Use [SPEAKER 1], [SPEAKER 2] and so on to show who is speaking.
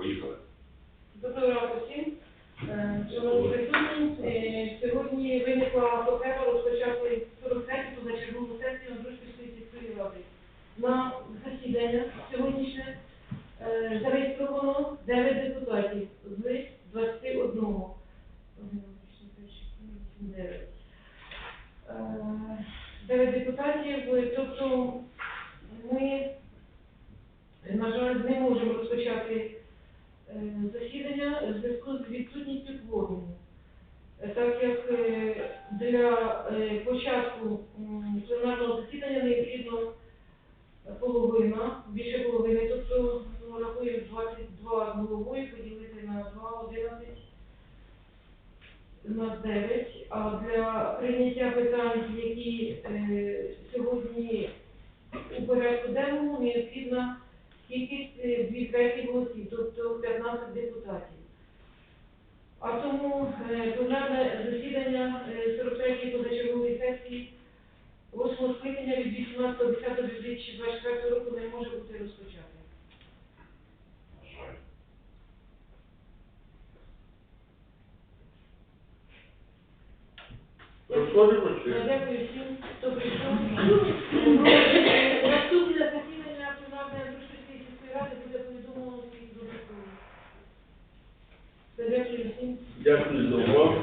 [SPEAKER 1] Поїхали.
[SPEAKER 2] Доброго ранку всім. Е, Шановні присутні, е, сьогодні виникла потреба розпочати 43-ю позачергову сесію Андрушківської сільської ради. На засідання сьогоднішнє е, зареєстровано 9 депутатів з 21. Дев'ять. 9 депутатів, тобто ми, на жаль, не можемо розпочати е, засідання в зв'язку з відсутністю кворуму. Е, Так як е, для е, початку пленарного засідання необхідно половина, більше половини, тобто ну, рахуємо 22 головою поділити на 2, 11, на 9. А для прийняття питань, які е, сьогодні у порядку денному, необхідна кількість е, дві треті голосів, тобто 15 депутатів. А тому е, пленарне засідання е, 43-ї позачергової сесії 8 скликання від 18.10.2024 року не може бути розпочати. Дякую всім. Дякую за увагу.